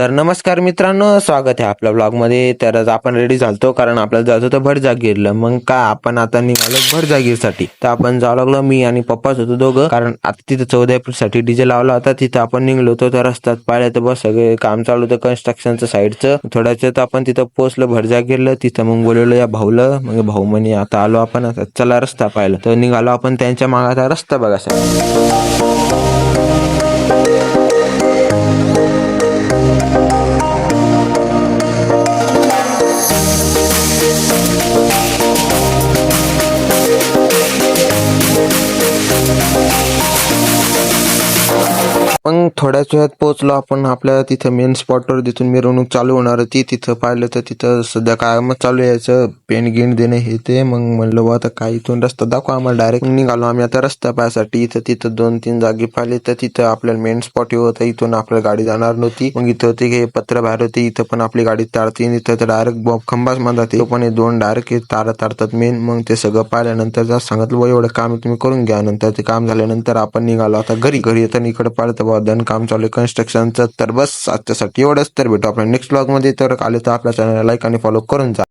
तर नमस्कार मित्रांनो स्वागत आहे आपल्या ब्लॉगमध्ये तर आज आपण रेडी झालतो कारण आपल्याला जायचं होतं भटजागीरला. मग काय आपण आता निघालो भरजागीरसाठी तर आपण जावं लागलो मी आणि पप्पाच होतो दोघं. कारण आता तिथं चौदा एप्रिलसाठी डीजे लावला होता. तिथं आपण निघलो होतो तर रस्त्यात पाहिलं तर बस सगळे काम चालू होतं कन्स्ट्रक्शनचं साईडचं थोड्याच आपण तिथं पोहोचलो भटजागीरला. तिथं मग बोलवलं या भाऊला. मग भाऊ म्हणे आता आलो आपण आता चला रस्ता पाहिलं तर निघालो आपण त्यांच्या मागाचा रस्ता Música मग थोड्याच वेळात पोहोचलो. आपण आपल्या तिथं मेन स्पॉटवर तिथून मिरवणूक चालू होणार होती तिथं पाहिलं तर तिथं सध्या कायमच चालू यायचं पेन गिन देणे हे ते. मग म्हणलं बा आता काय इथून रस्ता दाखवा आम्हाला डायरेक्ट निघालो आम्ही आता रस्ता पाहायसाठी इथं तिथं दोन तीन जागी पाहिले तर तिथं आपल्याला मेन स्पॉट होता. इथून आपल्याला गाडी जाणार नव्हती. मग इथं होते हे पत्र बाहेर होते. इथं पण आपली गाडी तारते इथं तर डायरेक्ट बॉब खंबाच म्हणतात पण हे दोन डायरेक्ट तारा तारतात मेन मग ते सगळं पाहिल्यानंतर जर सांगितलं बा एवढं काम तुम्ही करून घ्या. नंतर ते काम झाल्यानंतर आपण निघालो. आता घरी घरी येताना इकडे पाहिलं तर धन काम चालू आहे कन्स्ट्रक्शनचं तर बस आजच्यासाठी एवढंच. तर भेटू आपल्या नेक्स्ट ब्लॉगमध्ये तर आले तर आपल्या चॅनलला लाईक आणि फॉलो करून जा.